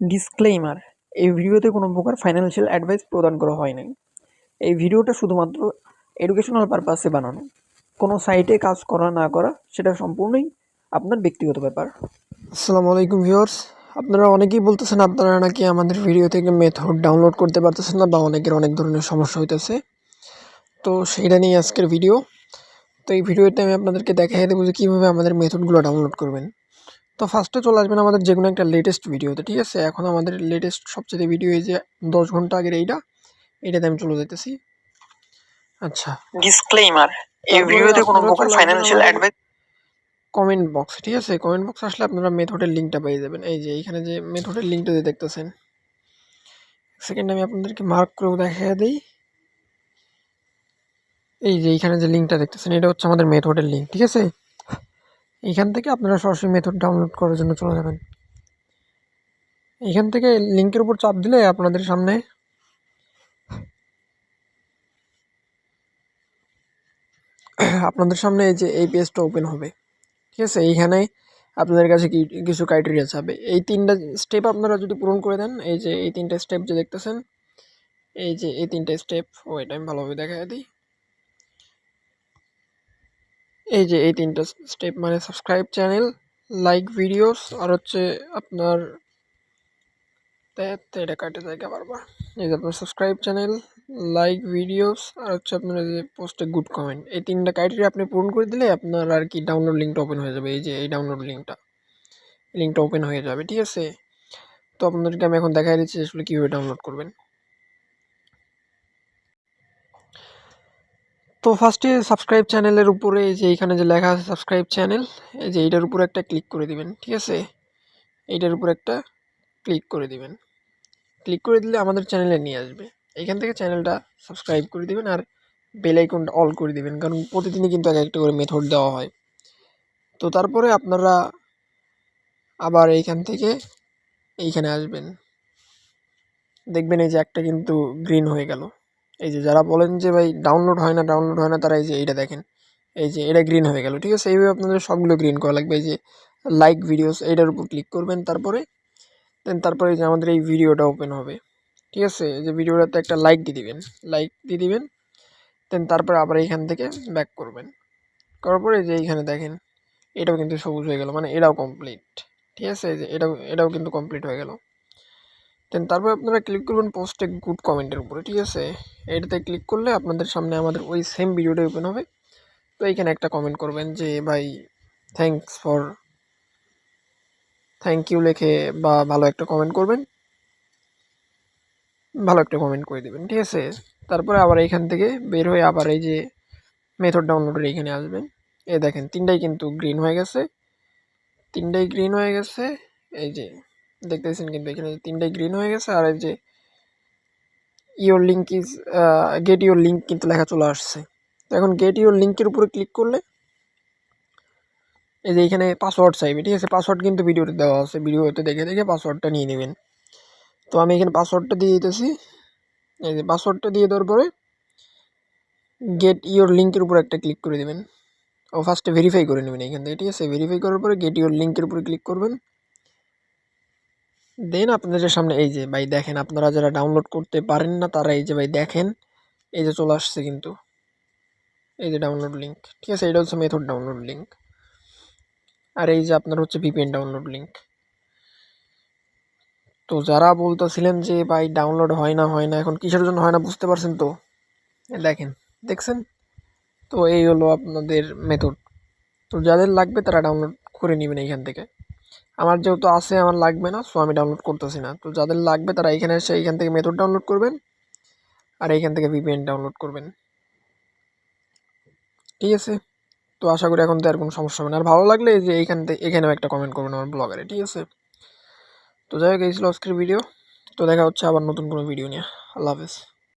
Disclaimer এই ভিডিওতে কোনো প্রকার ফাইন্যান্সিয়াল অ্যাডভাইস প্রদান করা হয় নাই। এই ভিডিওটা শুধুমাত্র এডুকেশনাল পারপাসে বানানো। কোনো সাইটে কাজ করা, না করা, সেটা সম্পূর্ণই আপনার ব্যক্তিগত ব্যাপার। আসসালামু আলাইকুম ভিউয়ার্স আপনারা অনেকেই বলতেছেন আপনারা নাকি আমাদের ভিডিও থেকে মেথড ডাউনলোড করতে পারতেছেন না বা অনেকের অনেক ধরনের সমস্যা হইতেছে। তো সেইটা নিয়ে আজকের ভিডিও তো এই ভিডিওতে আমি আপনাদেরকে দেখাই দেবো যে কীভাবে আমাদের মেথডগুলো ডাউনলোড করবেন। তো ফার্স্টে চলে আসবেন আমাদের যে কোনো একটা লেটেস্ট ভিডিওতে ঠিক আছে? এখন আমাদের লেটেস্ট সবচেয়ে ভিডিও এই যে দশ ঘণ্টা আগের এইটা এইটাতে আমি চলে যেতেছি আচ্ছা। ডিসক্লেইমার এই ভিডিওতে কোনো প্রকার ফাইন্যান্সিয়াল অ্যাডভাইস কমেন্ট বক্স ঠিক আছে? কমেন্ট বক্স আসলে আপনারা মেথডের লিঙ্কটা পেয়ে যাবেন। এই যে এখানে যে মেথডের লিঙ্কটা যে দেখতেছেন। সেকেন্ড আমি আপনাদেরকে মার্ক করেও দেখিয়ে দিই। এই যে এইখানে যে লিঙ্কটা দেখতেছেন এটা হচ্ছে আমাদের মেথডের লিঙ্ক ঠিক আছে? এইখান থেকে আপনারা সরাসরি মেথড ডাউনলোড করার জন্য চলে যাবেন। এইখান থেকে লিঙ্কের উপর চাপ দিলে আপনাদের সামনে আপনাদের সামনে এই যে এই পেজটা ওপেন হবে। ঠিক আছে? এইখানে আপনাদের কাছে কিছু ক্রাইটেরিয়া চাবে এই তিনটা স্টেপ আপনারা যদি পূরণ করে দেন, এই যে, এই তিনটা স্টেপ যে দেখতেছেন, এই যে, এই তিনটা স্টেপ ওইটা আমি ভালোভাবে দেখা দিই। এই যে এই তিনটা স্টেপ মানে সাবস্ক্রাইব চ্যানেল লাইক ভিডিওস আর হচ্ছে আপনার এটা কাটে জায়গা বারবার। এই যে আপনার সাবস্ক্রাইব চ্যানেল লাইক ভিডিওস আর হচ্ছে আপনার যে পোস্টে গুড কমেন্ট এই তিনটা ক্রাইটেরিয়া আপনি পূরণ করে দিলে আপনার আর কি ডাউনলোড লিঙ্কটা ওপেন হয়ে যাবে। এই যে এই ডাউনলোড লিঙ্কটা লিঙ্কটা ওপেন হয়ে যাবে, ঠিক আছে? তো আপনাদেরকে আমি এখন দেখাই দিচ্ছি আসলে কীভাবে ডাউনলোড করবেন। তো ফার্স্টে সাবস্ক্রাইব চ্যানেলের উপরে যে এইখানে যে লেখা আছে সাবস্ক্রাইব চ্যানেল এই যে এইটার উপরে একটা ক্লিক করে দিবেন, ঠিক আছে? এইটার উপর একটা ক্লিক করে দিবেন। ক্লিক করে দিলে আমাদের চ্যানেলে নিয়ে আসবে। এইখান থেকে চ্যানেলটা সাবস্ক্রাইব করে দিবেন আর বেল আইকনটা অল করে দিবেন, কারণ প্রতিদিনই কিন্তু এক একটা করে মেথড দেওয়া হয়। তো তারপরে আপনারা আবার এইখান থেকে এইখানে আসবেন। দেখবেন এই যে একটা কিন্তু গ্রিন হয়ে গেল। এই যে যারা বলেন যে ভাই ডাউনলোড হয় না ডাউনলোড হয় না, তারা এই যে এইটা দেখেন। এই যে এটা গ্রিন হয়ে গেল, ঠিক আছে? এইভাবে আপনাদের সবগুলো গ্রিন করা লাগবে। এই যে লাইক ভিডিওস এইটার উপর ক্লিক করবেন, তারপরে দেন তারপরে যে আমাদের এই ভিডিওটা ওপেন হবে। ঠিক আছে? যে ভিডিওটাতে একটা লাইক দিয়ে দিবেন লাইক দিয়ে দিবেন দেন তারপরে আবার এইখান থেকে ব্যাক করবেন। করার পরে যে এইখানে দেখেন, এটাও কিন্তু সবুজ হয়ে গেল মানে এটাও কমপ্লিট ঠিক আছে? যে এটাও এটাও কিন্তু কমপ্লিট হয়ে গেল। দেন তারপর আপনারা ক্লিক করবেন পোস্টে গুড কমেন্টের উপরে, ঠিক আছে? এটাতে ক্লিক করলে আপনাদের সামনে আমাদের ওই সেম ভিডিওটা ওপেন হবে। তো এইখানে একটা কমেন্ট করবেন যে, ভাই থ্যাঙ্কস ফর থ্যাংক ইউ লিখে বা ভালো একটা কমেন্ট করবেন। ভালো একটা কমেন্ট করে দেবেন, ঠিক আছে? তারপরে আবার এইখান থেকে বের হয়ে আবার এই যে মেথড ডাউনলোডের এইখানে আসবেন। এ দেখেন, তিনটাই কিন্তু গ্রিন হয়ে গেছে। তিনটাই গ্রিন হয়ে গেছে। এই যে দেখতেছেন কিন্তু এখানে তিনটাই গ্রিন হয়ে গেছে আর এই যে your link is get your link কিন্তু লেখা চলে আসছে। তো এখন গেট ইওর লিঙ্কের উপরে ক্লিক করলে এই যে এখানে পাসওয়ার্ড চাইবে, ঠিক আছে? পাসওয়ার্ড কিন্তু ভিডিওতে দেওয়া আছে, ভিডিওতে দেখে দেখে পাসওয়ার্ডটা নিয়ে নেবেন। তো আমি এখানে পাসওয়ার্ডটা দিয়ে দিতেছি। এই যে পাসওয়ার্ডটা দিয়ে দেওয়ার পরে গেট ইওর লিঙ্কের উপর একটা ক্লিক করে দেবেন। ও ফার্স্টে ভেরিফাই করে নেবেন এখান থেকে, ঠিক আছে? ভেরিফাই করার পরে গেট ইওর লিঙ্কের উপরে ক্লিক করবেন। দেন আপনাদের সামনে এই যে, ভাই দেখেন আপনারা যারা ডাউনলোড করতে পারেন না, তারা এই যে ভাই দেখেন, এই যে চলে আসছে কিন্তু। এই যে ডাউনলোড লিঙ্ক ঠিক আছে? এটা হচ্ছে মেথড ডাউনলোড লিঙ্ক আর এই যে আপনার হচ্ছে ভিপিএন ডাউনলোড লিঙ্ক তো যারা বলতেছিলেন যে ভাই ডাউনলোড হয় না হয় না, এখন কিসের জন্য হয় না বুঝতে পারছেন তো? দেখেন, দেখছেন? তো এই হলো আপনাদের মেথড তো যাদের লাগবে তারা ডাউনলোড করে নেবেন এইখান থেকে। আমার যেহেতু আছে, আমার লাগবে না সো আমি ডাউনলোড করতেছি না। তো যাদের লাগবে তারা এইখানে এসে এইখান থেকে মেথড ডাউনলোড করবেন আর এইখান থেকে ভিপিএন ডাউনলোড করবেন। ঠিক আছে? তো আশা করি এখন তো আর কোনো সমস্যা হবে না। আর ভালো লাগলে যে এইখান থেকে, এখানেও একটা কমেন্ট করবেন আমার ব্লগারে ঠিক আছে? তো যাই হোক, এই ছিল আজকের ভিডিও তো দেখা হচ্ছে আবার নতুন কোনো ভিডিও নিয়ে। আল্লাহ হাফেজ।